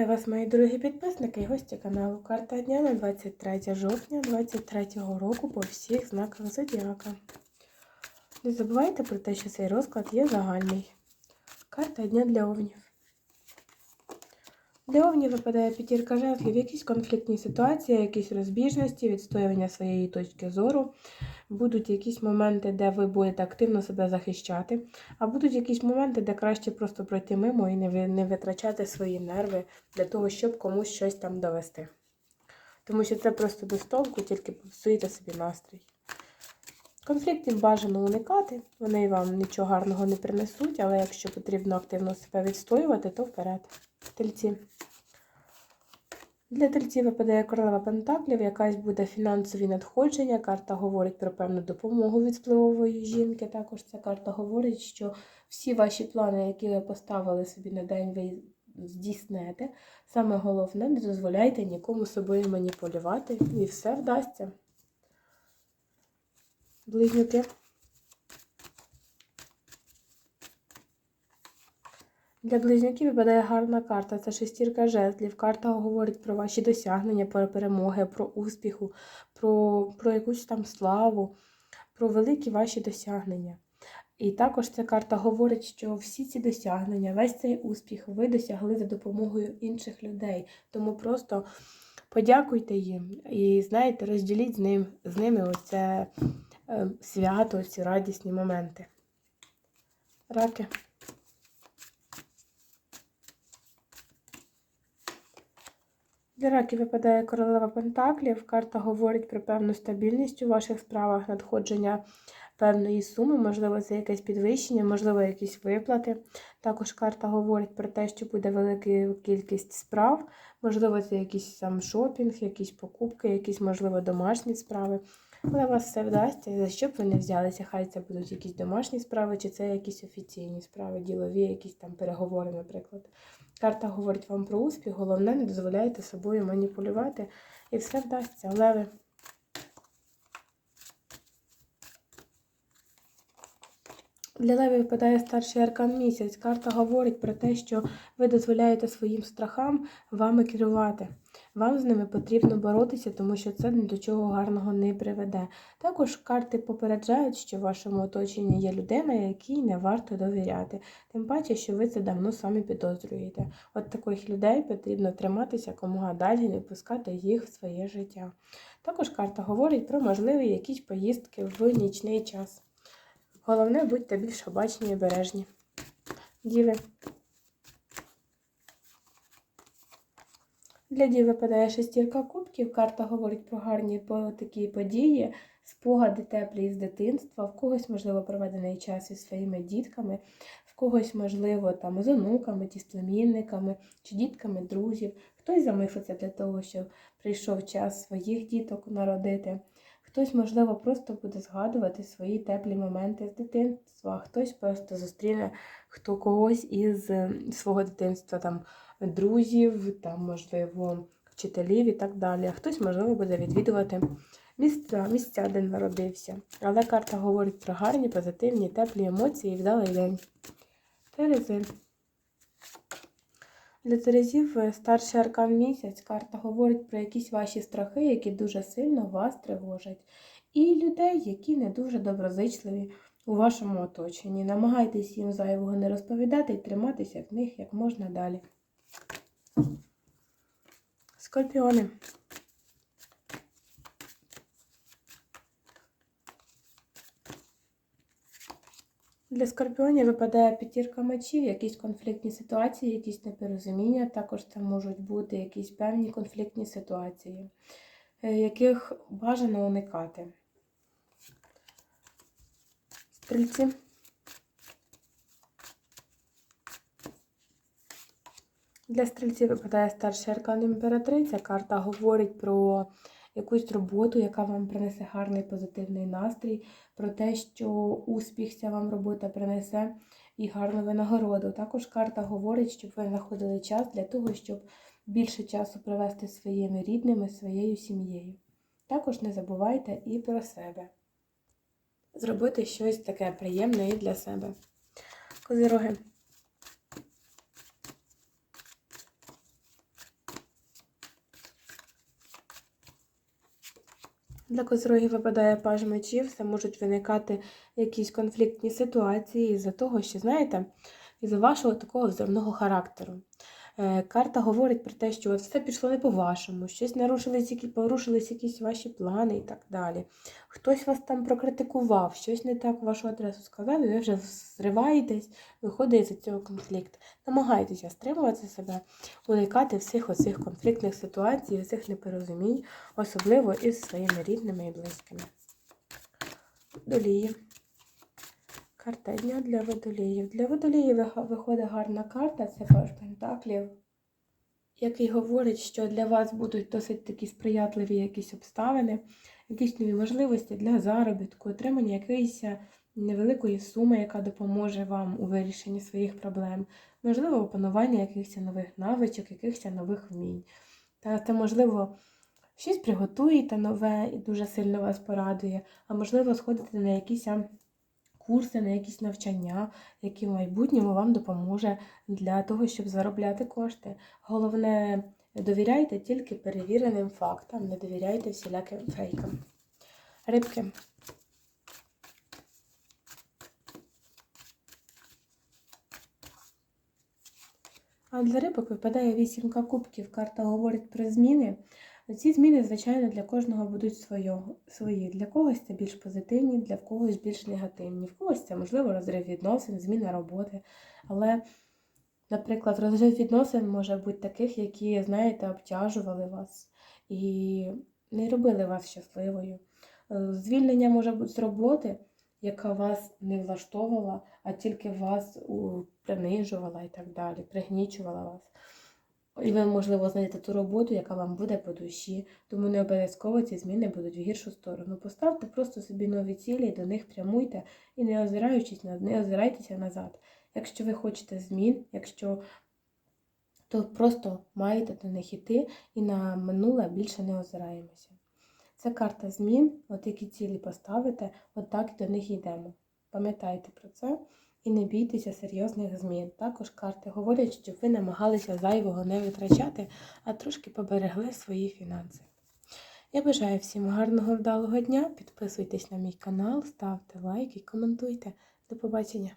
Вітаю вас, мої дорогі підписники і гості каналу. Карта дня на 23 жовтня 2023 року по всіх знаках Зодіака. Не забувайте про те, що цей розклад є загальний. Карта дня для овнів. Для овнів випадає п'ятірка жезлів, якісь конфліктні ситуації, якісь розбіжності, відстоювання своєї точки зору. Будуть якісь моменти, де ви будете активно себе захищати, а будуть якісь моменти, де краще просто пройти мимо і не витрачати свої нерви для того, щоб комусь щось там довести. Тому що це просто без толку, тільки псуєте собі настрій. Конфліктів бажано уникати, вони вам нічого гарного не принесуть, але якщо потрібно активно себе відстоювати, то вперед. Тельці. Для тельців випадає королева Пентаклів, якась буде фінансові надходження. Карта говорить про певну допомогу від впливової жінки. Також ця карта говорить, що всі ваші плани, які ви поставили собі на день, ви здійснете. Саме головне, не дозволяйте нікому собою маніпулювати, і все вдасться. Близнюки. Для близнюків випадає гарна карта. Це шестірка жезлів. Карта говорить про ваші досягнення, про перемоги, про успіху, про, про якусь там славу, про великі ваші досягнення. І також ця карта говорить, що всі ці досягнення, весь цей успіх ви досягли за допомогою інших людей. Тому просто подякуйте їм і знаєте, розділіть з ним з ними оце е, свято, ці радісні моменти. Раки. Для раків випадає королева Пентаклів. Карта говорить про певну стабільність у ваших справах, надходження певної суми, можливо, це якесь підвищення, можливо, якісь виплати. Також карта говорить про те, що буде велика кількість справ, можливо, це якийсь сам шопінг, якісь покупки, якісь, можливо, домашні справи. Але вас все вдасться, за що б ви не взялися, хай це будуть якісь домашні справи, чи це якісь офіційні справи, ділові, якісь там переговори, наприклад. Карта говорить вам про успіх, головне, не дозволяйте собою маніпулювати, і все вдасться. Леви. Для Леві випадає старший аркан місяць. Карта говорить про те, що ви дозволяєте своїм страхам вами керувати. Вам з ними потрібно боротися, тому що це ні до чого гарного не приведе. Також карти попереджають, що в вашому оточенні є людина, якій не варто довіряти. Тим паче, що ви це давно самі підозрюєте. От таких людей потрібно триматися комога далі, не пускати їх в своє життя. Також карта говорить про можливі якісь поїздки в нічний час. Головне, будьте більш обачні і обережні. Діви. Для дів випадає шестірка кубків. Карта говорить про гарні такі події, спогади теплі з дитинства, в когось, можливо, проведений час із своїми дітками, в когось, можливо, там з онуками, ті з племінниками чи дітками друзів. Хтось замислився для того, щоб прийшов час своїх діток народити. Хтось, можливо, просто буде згадувати свої теплі моменти з дитинства, хтось просто зустріне хто когось із е, свого дитинства, там друзів, там, можливо, вчителів і так далі. Хтось, можливо, буде відвідувати місця, місця, де народився. Але карта говорить про гарні, позитивні, теплі емоції і вдалий день. Терези. Для Терезів е, старший аркан місяць. Карта говорить про якісь ваші страхи, які дуже сильно вас тривожать. І людей, які не дуже доброзичливі у вашому оточенні. Намагайтесь їм зайвого не розповідати і триматися в них як можна далі. Скорпіони. Для скорпіонів випадає п'ятірка мечів, якісь конфліктні ситуації, якісь непорозуміння. Також це можуть бути якісь певні конфліктні ситуації, е, яких бажано уникати. Стрільці. Для стрільців випадає старший аркан імператриця. Карта говорить про якусь роботу, яка вам принесе гарний позитивний настрій, про те, що успіх ця вам робота принесе і гарну винагороду. Також карта говорить, щоб ви знаходили час для того, щоб більше часу провести своїми рідними, своєю сім'єю. Також не забувайте і про себе. Зробити щось таке приємне і для себе. Козироги. Для козирогів випадає паж мечів, це можуть виникати якісь конфліктні ситуації із-за того, що, знаєте, із-за вашого такого взорного характеру. Е, Карта говорить про те, що все пішло не по-вашому, щось нарушились, порушились якісь ваші плани і так далі. Хтось вас там прокритикував, щось не так вашу адресу сказав, і ви вже зриваєтесь, виходить з цього конфлікт. Намагайтеся стримувати себе, уникати всіх оцих конфліктних ситуацій, всіх непорозумінь, особливо із своїми рідними і близькими. Водолії. Карта дня для водоліїв. Для водоліїв виходить гарна карта, це паж пентаклів, який говорить, що для вас будуть досить такі сприятливі якісь обставини, якісь нові можливості для заробітку, отримання якоїсь невеликої суми, яка допоможе вам у вирішенні своїх проблем, можливо, опанування якихось нових навичок, якихось нових вмінь. Та це, можливо, щось приготуєте нове і дуже сильно вас порадує, а можливо, сходите на якісь а, курси, на якісь навчання, які в майбутньому вам допоможе для того, щоб заробляти кошти. Головне, довіряйте тільки перевіреним фактам, не довіряйте всіляким фейкам. Рибки. А для рибок випадає вісімка кубків. Карта говорить про зміни. Ці зміни, звичайно, для кожного будуть свого- свої. Для когось це більш позитивні, для когось більш негативні. В когось це, можливо, розрив відносин, зміна роботи. Але, наприклад, розрив відносин може бути таких, які, знаєте, обтяжували вас і не робили вас щасливою. Е, Звільнення може бути з роботи, яка вас не влаштовувала, а тільки вас принижувала і так далі, пригнічувала вас. І ви, можливо, знайдете ту роботу, яка вам буде по душі, тому не обов'язково ці зміни будуть в гіршу сторону. Поставте просто собі нові цілі, до них прямуйте і не озираючись не озирайтеся назад. Якщо ви хочете змін, якщо то просто маєте до них іти і на минуле більше не озираємося. Це карта змін, от які цілі поставите, от і до них йдемо. Пам'ятайте про це і не бійтеся серйозних змін. Також карти говорять, щоб ви намагалися зайвого не витрачати, а трошки поберегли свої фінанси. Я бажаю всім гарного вдалого дня. Підписуйтесь на мій канал, ставте лайки, коментуйте. До побачення!